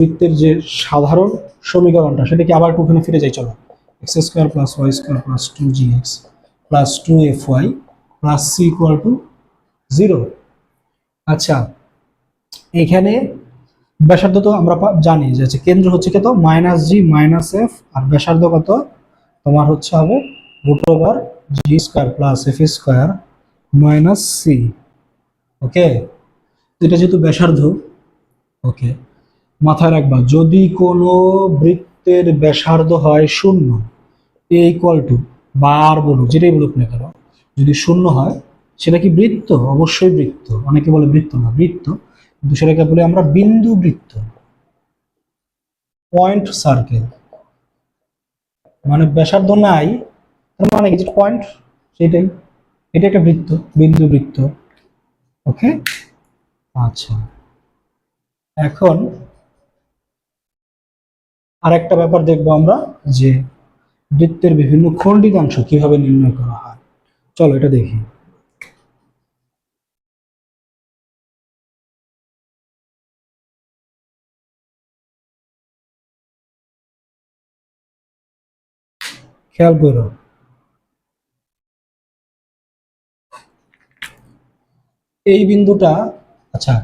বৃত্তের যে সাধারণ সমীকরণটা, সেটা কি আবার একটু ওখানে ফিরে যাই চলো। X square plus y square plus two g x plus two f y plus c equal to zero আচ্ছা এখানে ব্যাসার্ধ তো আমরা জানি যে কেন্দ্র হচ্ছে কত? মাইনাস জি মাইনাস এফ আর ব্যাসার্ধ কত? তোমার হচ্ছে হবে root over g square plus f square minus c okay এটা যেহেতু ব্যাসার্ধ ওকে মাথায় রাখবা, যদি কোনো বৃত্তের ব্যাসার্ধ হয় শূন্য এ ইকুয়াল টু বা আর বলুক, যেটাই বলুক না কেন, যদি শূন্য হয়, সেটা কি বৃত্ত? অবশ্যই বৃত্ত। অনেকে বলে বৃত্ত না, বৃত্ত। কিন্তু সেটাকে বলে আমরা বিন্দু বৃত্ত। পয়েন্ট সার্কেল মানে ব্যাসার্ধ নাই মানে কি? পয়েন্ট সেটাই। এটা একটা বৃত্ত, বিন্দু বৃত্ত। ওকে আচ্ছা। এখন আর একটা ব্যাপার দেখব আমরা যে বৃত্তের বিভিন্ন খণ্ডিতাংশ কীভাবে নির্ণয় করা হয়। চলো এটা দেখি। খেয়াল করো। এই বিন্দুটা আচ্ছা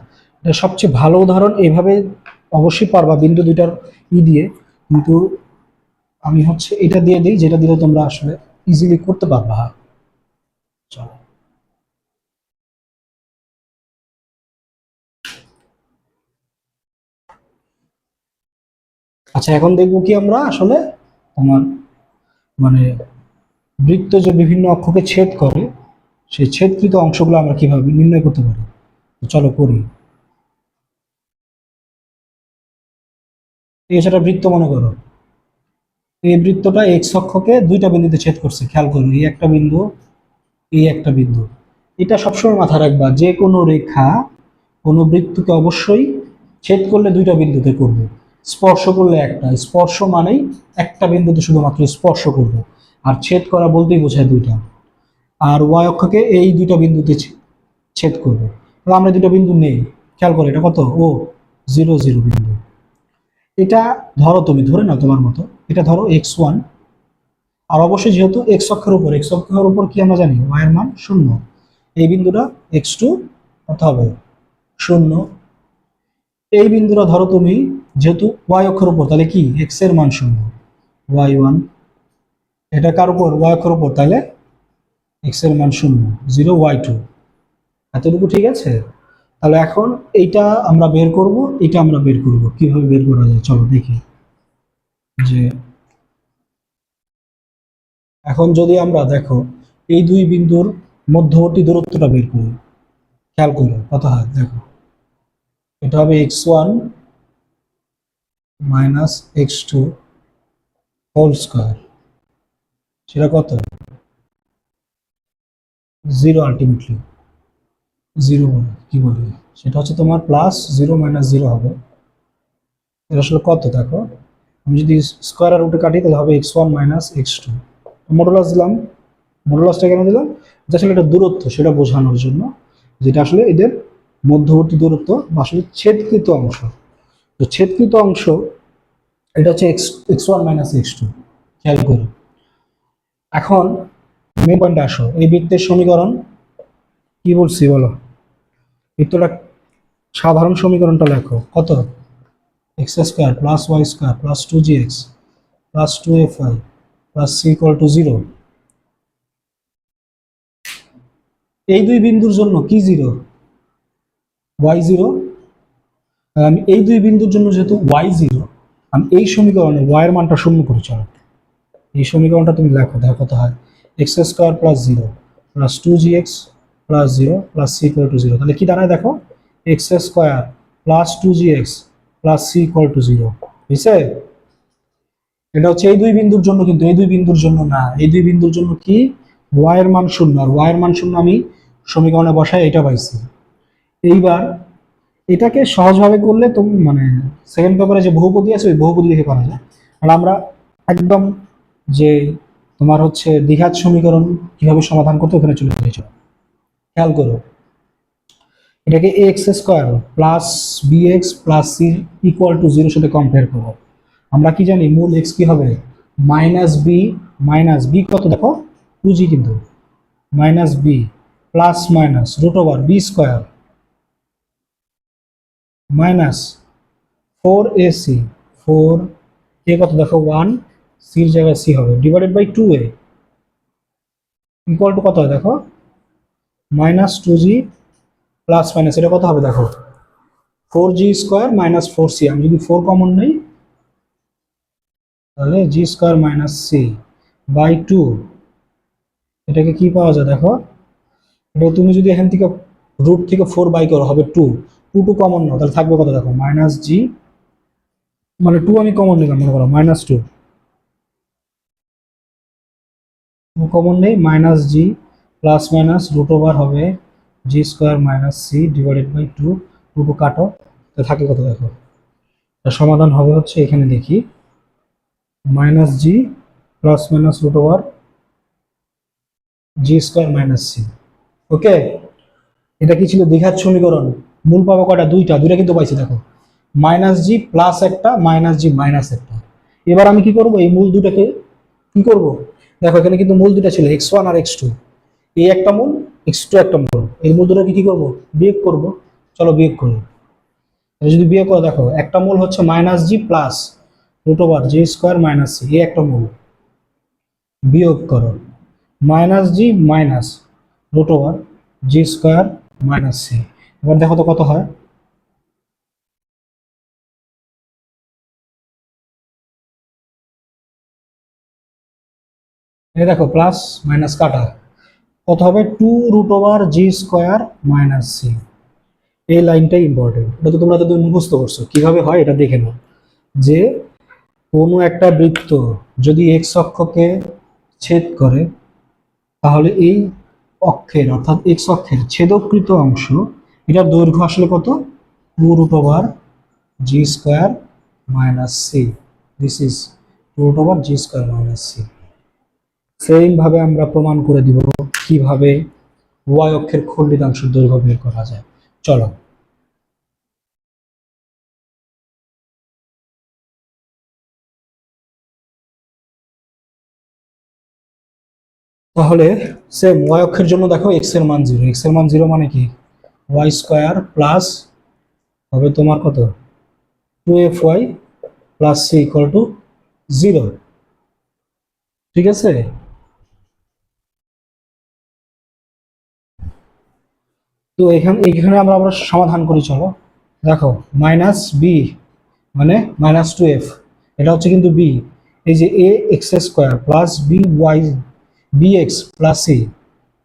এটা সবচেয়ে ভালো উদাহরণ এইভাবে অবশ্যই পারবা, বিন্দু দুইটার ই দিয়ে। কিন্তু আমি হচ্ছে এটা দিয়ে দিই, যেটা দিলে তোমরা আসলে ইজিলি করতে পারবা। চলো। আচ্ছা এখন দেখব কি আমরা আসলে তোমার মানে বৃত্ত যে বিভিন্ন অক্ষকে ছেদ করে, সেই ছেদকৃত অংশগুলো আমরা কীভাবে নির্ণয় করতে পারি? চলো করি। এই সেটা বৃত্ত মনে করো। এই বৃত্তটা এক্স অক্ষকে দুইটা বিন্দুতে ছেদ করছে, খেয়াল করো, এই একটা বিন্দু, এই একটা বিন্দু। এটা সবসময় মাথায় রাখবা, যে কোনো রেখা কোনো বৃত্তকে অবশ্যই ছেদ করলে দুইটা বিন্দুতে করবে। স্পর্শ করলে একটা, স্পর্শ মানেই একটা বিন্দুতে শুধুমাত্র স্পর্শ করবে। আর ছেদ করা বলতেই বোঝায় দুইটা। আর ওয়াই অক্ষকে এই দুইটা বিন্দুতে ছেদ করবে। তাহলে আমরা দুটো বিন্দু নেই। খেয়াল করো, এটা কত? ও জিরো জিরো বিন্দু। এটা ধরো তুমি, ধরে নাও তোমার মতো। এটা ধরো এক্স ওয়ান আর অবশ্যই যেহেতু এক্স অক্ষের উপর এক্স অক্ষের উপর কি আমরা জানি? ওয়াই এর মান শূন্য। এই বিন্দুটা এক্স টু কত হবে শূন্য। এই বিন্দুটা ধরো তুমি, যেহেতু ওয়াই অক্ষের উপর, তাহলে কি? এক্সের মান শূন্য। ওয়াই ওয়ান এটা কার উপর? ওয়াই অক্ষের উপর, তাহলে এক্সের মান শূন্য। জিরো ওয়াই টু এতটুকু ঠিক আছে? তাহলে এখন এইটা আমরা বের করব, এটা আমরা বের করব। কীভাবে বের করা যায়? চলো দেখি। যে এখন যদি আমরা দেখো, এই দুই বিন্দুর মধ্যবর্তী দূরত্বটা বের করি। খেয়াল করো কত হয় দেখো। এটা হবে x one minus x two whole square. সেটা কত? Zero ultimately. জিরো কি বলি সেটা হচ্ছে তোমার প্লাস জিরো মাইনাস জিরো হবে। এটা আসলে কত, দেখো? আমি যদি স্কোয়ার রুটে কাটি, তাহলে হবে x one minus x two modulus দিলাম। মডুলাসটা কেন দিলাম? যে আসলে এটা দূরত্ব, সেটা বোঝানোর জন্য। যেটা আসলে এদের মধ্যবর্তী দূরত্ব বা আসলে ছেদকৃত অংশ। তো ছেদকৃত অংশ, এটা হচ্ছে x x one minus x two খেয়াল করো। এখন মেন পয়েন্টে আসো। এই বৃত্তের সমীকরণ কি বলছি, বলো? বৃত্তটা সাধারণ সমীকরণটা লেখো। কত? X square plus y square plus two g x plus two f y plus c equal to zero এই দুই বিন্দুর জন্য কি জিরো ওয়াই জিরো আমি এই দুই বিন্দুর জন্য যেহেতু ওয়াই জিরো আমি এই সমীকরণে ওয়াইয়ের মানটা শূন্য করে চলো। এই সমীকরণটা তুমি লেখো, দেখো কত হয়। X square plus zero plus two g x plus zero plus c equal to zero তাহলে কি দাঁড়ায় দেখো? X square plus two g x plus c equal to zero বুঝছে? এটা হচ্ছে এই দুই বিন্দুর জন্য কিন্তু এই দুই বিন্দুর জন্য না। এই দুই বিন্দুর জন্য কি? ওয়াই এর মান শূন্য। আর ওয়াই এর মান শূন্য আমি সমীকরণে বসাই এটা পাইছি। এইবার এটাকে সহজভাবে করলে তুমি মানে সেকেন্ড পেপারে যে বহুপদী আছে, ওই বহুপদী দেখে করা যায়। আর আমরা একদম যে তোমার হচ্ছে দ্বিঘাত সমীকরণ কীভাবে সমাধান করতে ওখানে চলে যাচ্ছ খেয়াল করো। এটাকে x square plus b x plus c equal to জিরোর সাথে কম্পেয়ার করব আমরা কি জানি, মূল এক্স কি হবে? মাইনাস বি মাইনাস বি কত? দেখো টু জি কিন্তু। Minus b plus minus root over b square minus four a c four a কত? দেখো ওয়ান সির জায়গায় সি হবে। Divided by two a equal to কত? দেখো minus two g plus minus, এটা কত হবে দেখো? Four g square minus four c. আমি যদি ফোর কমন নেই, তাহলে g square minus c by two, এটাকে কি পাওয়া যায় দেখো? এটা তুমি যদি এখান থেকে রুট থেকে ফোর বাই করো, হবে টু টু টু কমন নাও, তাহলে থাকবে কত দেখো? মাইনাস জি মানে টু আমি কমন নিলাম, মনে করো, মাইনাস টু কমন নেই, minus g plus minus root over হবে g square minus c divided by two two two কাটো তো থাকে কত দেখো? সমাধান হবে হচ্ছে এখানে দেখি। Minus g plus minus root over g square minus c okay এটা কি ছিল? দীঘার সমীকরণ। মূল পাবো কয়টা? দুইটা। দুইটা কিন্তু পাইছি, দেখো। মাইনাস জি প্লাস একটা মাইনাস জি মাইনাস একটা। এবার আমি কি করব? এই মূল দুটাকে কি করব? দেখো, এখানে কিন্তু মূল দুটা ছিল এক্স ওয়ান আর এক্স টু এই একটা মূল এক্স টু একটা মূল। এই মূল দুটাকে কি করব? বিয়োগ করব। চলো বিয়োগ করি। তাহলে যদি বিয়োগ করো, দেখো, একটা মূল হচ্ছে minus g plus root over g square minus c এই একটা মূল। বিয়োগ করো। Minus g minus root over g square minus c এবার দেখো তো কত হয়। এই দেখো প্লাস মাইনাস কাটা। কত হবে? Two root over g square minus c এই লাইনটাই ইম্পর্টেন্ট এটা তো তোমরা তো মুখস্থ করছ। কীভাবে হয় এটা দেখে নাও। যে কোনো একটা বৃত্ত যদি এক্স অক্ষকে ছেদ করে, তাহলে এই অক্ষের, অর্থাৎ এক্স অক্ষের ছেদকৃত অংশ, এটার দৈর্ঘ্য আসলে কত? Two root over g square minus c this is root over g square minus c same ভাবে আমরা প্রমাণ করে দিব কীভাবে ওয়াই অক্ষের খণ্ডিতাংশের দৈর্ঘ্য বের করা যায়। চলো। তাহলে সেম ওয়াই অক্ষের জন্য দেখো এক্সের মান জিরো এক্সের মান জিরো মানে কি? ওয়াই স্কোয়ার প্লাস হবে তোমার কত? Two f y plus c equal to zero ঠিক আছে? তো এখানে, এইখানে আমরা আমরা সমাধান করি, চলো। দেখো মাইনাস বি মানে মাইনাস টু এফ এটা হচ্ছে কিন্তু বি এই যে a x square plus b y b x plus c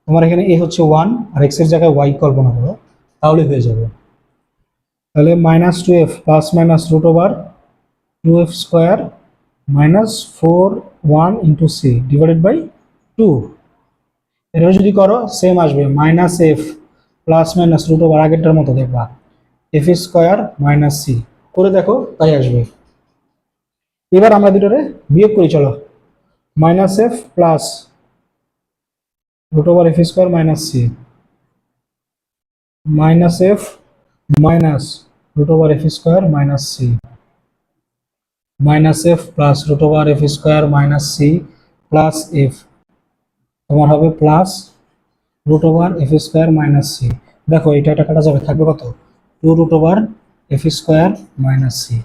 তোমার এখানে এ হচ্ছে ওয়ান আর এক্সের জায়গায় ওয়াই কল্পনা করো, তাহলে হয়ে যাবে। তাহলে minus two f plus minus root over two f square minus four one into c divided by two এটা যদি করো সেম আসবে। Minus f plus minus root over আগেরটার মতো দেখবা। F square minus c. করে দেখো, তাই আসবে। এবার আমরা দুটোরে বিয়োগ করি, চলো। Minus f plus root over f square minus c. Minus f minus root over f square minus c. Minus f plus root over f square minus c plus f. তোমার হবে plus root over f square minus c দেখো এটা এটা কাটা যাবে, থাকবে কত? Two root over f square minus c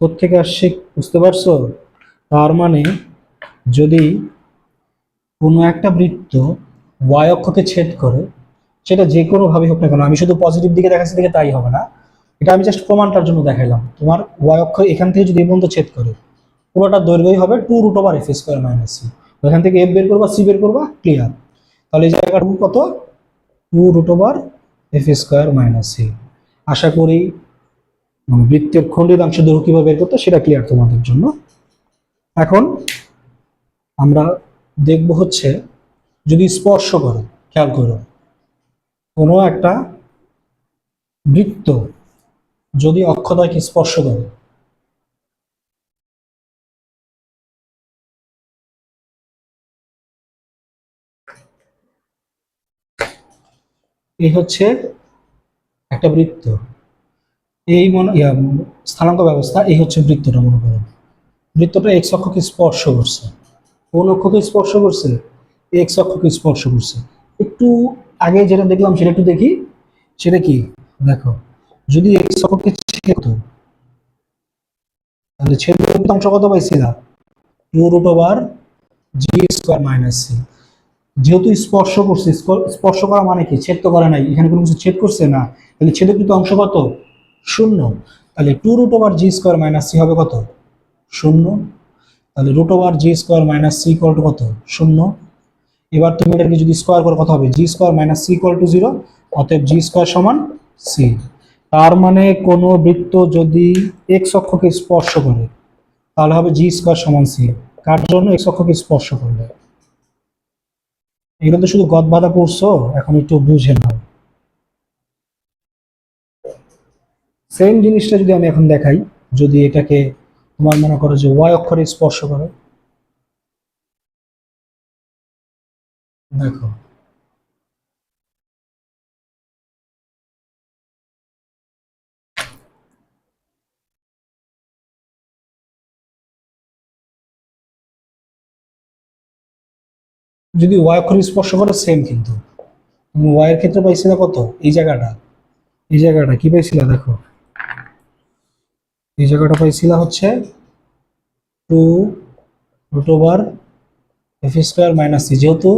কোথেকে আসছে, বুঝতে পারছ? তার মানে যদি কোনো একটা বৃত্ত ওয়াই অক্ষকে ছেদ করে, সেটা যে কোনোভাবে হোক না কেন, আমি শুধু পজিটিভ দিকে দেখাচ্ছি দিকে তাই হবে না। এটা আমি জাস্ট প্রমাণটার জন্য দেখাইলাম। তোমার ওয়াই অক্ষ এখান থেকে যদি এই পর্যন্ত ছেদ করে পুরোটার দৈর্ঘ্যই হবে two root over f square minus c এখান থেকে এফ বের করবা সি বের করবা ক্লিয়ার তাহলে এই জায়গাটা কত? Two root over f square minus c আশা করি মানে বৃত্তের খণ্ডিতাংশ দৈর্ঘ্য কীভাবে বের করতে সেটা ক্লিয়ার তোমাদের জন্য। এখন আমরা দেখব হচ্ছে, যদি স্পর্শ করে, খেয়াল করো, কোনো একটা বৃত্ত যদি অক্ষদয়কে স্পর্শ করে এই হচ্ছে একটা বৃত্ত। এই মনে স্থানাঙ্ক ব্যবস্থা, এই হচ্ছে বৃত্তটা মনে করো বৃত্তটা এক্স অক্ষকে স্পর্শ করছে। কোন অক্ষকে স্পর্শ করছে? এক্স অক্ষকে স্পর্শ করছে। একটু আগে যেটা দেখলাম, সেটা একটু দেখি। সেটা কি? দেখো, যদি এক্স অক্ষকে ছেদ তাহলে ছেদ অংশ কত পাইছিলা two root over g square minus c যেহেতু স্পর্শ করছে স্পর্শ করা মানে কি? ছেদ তো করে নাই। এখানে কোনো কিছু ছেদ করছে না? তাহলে ছেদকৃত অংশ কত? শূন্য। তাহলে two root over g square minus c হবে কত? শূন্য। তাহলে root over g square minus c equal to কত? শূন্য। এবার তুমি এটাকে যদি স্কোয়ার করে, কত হবে? G square minus c equal to zero অতএব জি স্কোয়ার সমান সি তার মানে কোনো বৃত্ত যদি এক্স অক্ষকে স্পর্শ করে, তাহলে হবে জি স্কোয়ার সমান সি কার জন্য? এক্স অক্ষকে স্পর্শ করলে। এগুলো তো শুধু গদ বাধা পড়ছো, এখন একটু বুঝে নাও। সেম জিনিসটা যদি আমি এখন দেখাই, যদি এটাকে তোমার মনে করো যে ওয়াই অক্ষরে স্পর্শ করে। দেখো যদি ওয়াই অক্ষরে স্পর্শ করে সেম কিন্তু। তুমি ওয়াই এর ক্ষেত্রে পাইছিলে কত? এই জায়গাটা। এই জায়গাটা। কি পাইছিলা? দেখো। এই জায়গাটা পাইছিলা হচ্ছে two root over f square minus c যেহেতু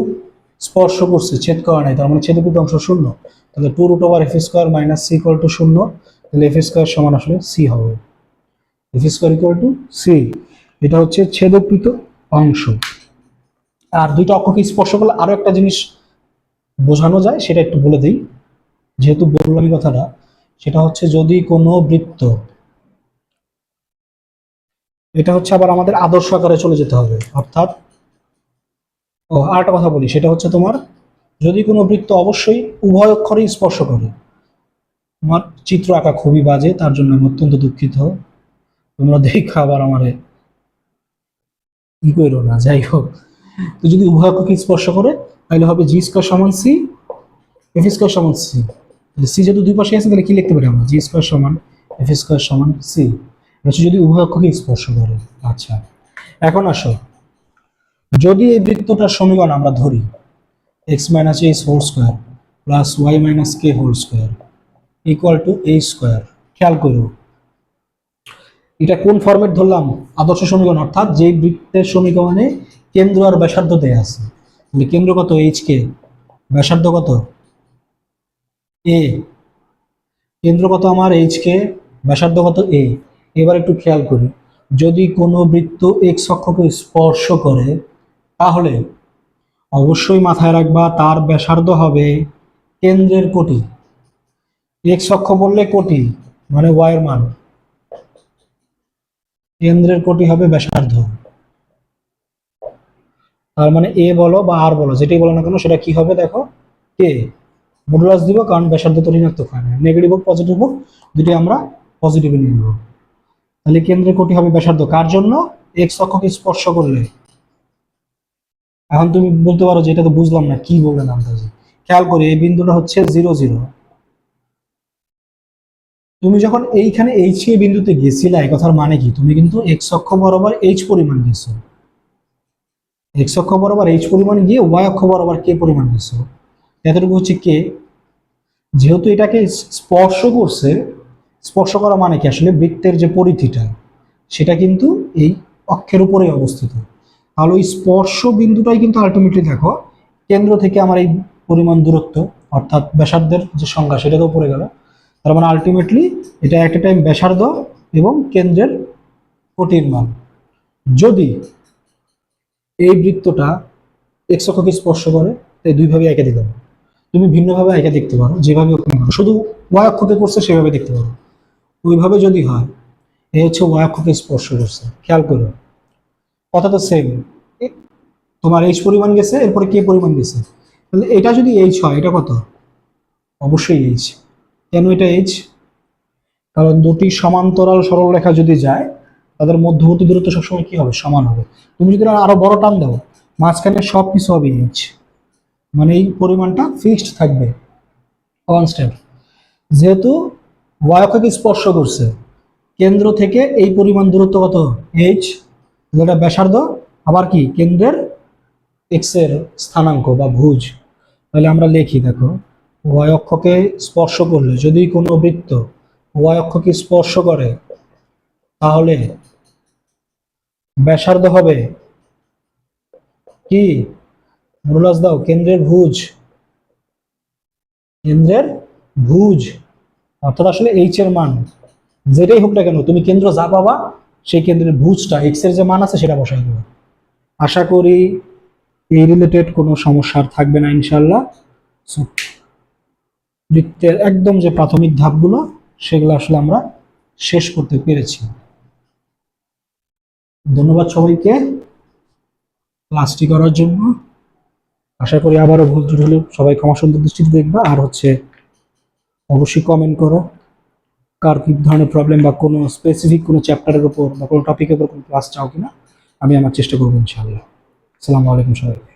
স্পর্শ করছে, ছেদ করা নাই, তার মানে ছেদকৃত অংশ শূন্য। তাহলে two root over f square minus c equal to শূন্য, তাহলে এফ স্কোয়ার সমান আসলে সি হবে। F square equal to c এটা হচ্ছে ছেদকৃত অংশ। আর দুইটা অক্ষকে স্পর্শ করলে আরও একটা জিনিস বোঝানো যায়, সেটা একটু বলে দিই। যেহেতু বললাম কথাটা, সেটা হচ্ছে যদি কোনো বৃত্ত, এটা হচ্ছে আবার আমাদের আদর্শ আকারে চলে যেতে হবে। অর্থাৎ, ও, আর একটা কথা বলি, সেটা হচ্ছে তোমার যদি কোনো বৃত্ত অবশ্যই উভয় অক্ষরেই স্পর্শ করে আমার চিত্র আঁকা খুবই বাজে, তার জন্য আমি অত্যন্ত দুঃখিত। তোমরা দেখা আবার আমারে ই করো না, যাই হোক। তো যদি উভয় অক্ষকে স্পর্শ করে, তাহলে হবে জি স্কোয়ার সমান সি এফ স্কোয়ার সমান সি সি যেহেতু দুই পাশে আছে, তাহলে কি লিখতে পারি আমরা? জি স্কোয়ার সমান এফ স্কোয়ার সমান সি হচ্ছে যদি উভয় অক্ষকে স্পর্শ করে। আচ্ছা এখন আসো। যদি এই বৃত্তটার সমীকরণ আমরা ধরি x minus h whole square plus y minus k whole square equal to এই স্কোয়ার খেয়াল করো। এটা কোন ফর্মেট ধরলাম? আদর্শ সমীকরণ, অর্থাৎ যেই বৃত্তের সমীকরণে কেন্দ্র আর ব্যাসার্ধ দেয়া আছে। তাহলে কেন্দ্র কত? এইচ কে ব্যাসার্ধ কত? এ কেন্দ্র কত আমার? এইচ কে ব্যাসার্ধ কত? এ এবার একটু খেয়াল করি। যদি কোনো বৃত্ত এক অক্ষকে স্পর্শ করে, তাহলে অবশ্যই মাথায় রাখবা তার ব্যাসার্ধ হবে কেন্দ্রের কোটি। এক অক্ষ বললে কোটি মানে ওয়াইয়ের মান। কেন্দ্রের কোটি হবে ব্যাসার্ধ। তার মানে এ বলো বা আর বলো, যেটাই বলো না কেন, সেটা কি হবে দেখো? কে? মডুলাস দিব কারণ ব্যাসার্ধ তো ঋণাত্মক হয় না। নেগেটিভ হোক পজিটিভ হোক দুটি আমরা পজিটিভে নিয়ে নেব। তাহলে কেন্দ্রের কোটি হবে ব্যাসার্ধ। কার জন্য? এক্স অক্ষকে স্পর্শ করলে। এখন তুমি বলতে পারো যে এটা তো বুঝলাম না, কি বললেন আন্দাজে খেয়াল করি, এই বিন্দুটা হচ্ছে জিরো জিরো তুমি যখন এইখানে এইচ কে বিন্দুতে গেছিলে, এই কথার মানে কি? তুমি কিন্তু এক্স অক্ষ বরাবর এইচ পরিমাণ গেছো এক্স অক্ষ বরাবর এইচ পরিমাণ গিয়ে ওয়াই অক্ষ বরাবর কে পরিমাণ গেছো এতটুকু হচ্ছে কে যেহেতু এটাকে স্পর্শ করছে, স্পর্শ করা মানে কি? আসলে বৃত্তের যে পরিধিটা, সেটা কিন্তু এই অক্ষের উপরেই অবস্থিত। তাহলে ওই স্পর্শ বিন্দুটাই কিন্তু আলটিমেটলি দেখো, কেন্দ্র থেকে আমার এই পরিমাণ দূরত্ব, অর্থাৎ ব্যাসার্ধের যে সংখ্যা সেটা তো পড়ে গেল। তার মানে আলটিমেটলি এটা একটা টাইম ব্যাসার্ধ এবং কেন্দ্রের কোটির মান। যদি এই বৃত্তটা এক্স অক্ষকে স্পর্শ করে, তাই দুইভাবে একে দিতে পারো তুমি ভিন্নভাবে একে দেখতে পারো, যেভাবে। শুধু ওয়াই অক্ষকে করছে, সেভাবে দেখতে পারো। ওইভাবে যদি হয়, এ হচ্ছে ওয়াই অক্ষকে স্পর্শ করছে। খেয়াল করো। কথা তো সেম তোমার এইচ পরিমাণ গেছে, এরপরে কে পরিমাণ গেছে। তাহলে এটা যদি এইচ হয়, এটা কত? অবশ্যই এইচ কেন এটা এইচ কারণ দুটি সমান্তরাল সরলরেখা যদি যায়, তাদের মধ্যবর্তী দূরত্ব সবসময় কি হবে? সমান হবে। তুমি যদি আরও বড় টান দাও, মাঝখানে সব কিছু হবে এইচ মানে এই পরিমাণটা ফিক্সড থাকবে। কনস্ট্যান্ট যেহেতু ওয়াই স্পর্শ করছে, কেন্দ্র থেকে এই পরিমাণ দূরত্ব কত? এইচ যেটা ব্যাসার্ধ, আবার কি? কেন্দ্রের এক্সের স্থানাঙ্ক বা ভুজ। তাহলে আমরা লিখি, দেখো। ওয়াই অক্ষকে স্পর্শ করলে, যদি কোনো বৃত্ত ওয়াই অক্ষকে স্পর্শ করে, তাহলে ব্যাসার্ধ হবে কি? মনোলাস দাও, কেন্দ্রের ভুজ। কেন্দ্রের ভুজ। অর্থাৎ আসলে এইচ এর মান। যেটাই হোক না কেন, তুমি কেন্দ্র যা পাবা, সেই কেন্দ্রের ভুজটা এক্সের যে মান আছে, সেটা বসাই দেবে। আশা করি এই রিলেটেড কোনো সমস্যা থাকবে না ইনশাল্লাহ বৃত্তের একদম যে প্রাথমিক ধাপগুলো, সেগুলো আসলে আমরা শেষ করতে পেরেছি। ধন্যবাদ সবাইকে ক্লাসটি করার জন্য। আশা করি আবারও ভুল ত্রুটি হলে সবাই ক্ষমা সুন্দর দৃষ্টিতে দেখবা। আর হচ্ছে অবশ্যই কমেন্ট করো। কার কি ধরনের প্রবলেম বা কোনো স্পেসিফিক কোনো চ্যাপ্টারের উপর বা কোনো টপিকের উপর কোনো ক্লাস চাও কিনা, আমি আমার চেষ্টা করব ইনশাআল্লাহ। আসসালামু আলাইকুম সবাইকে।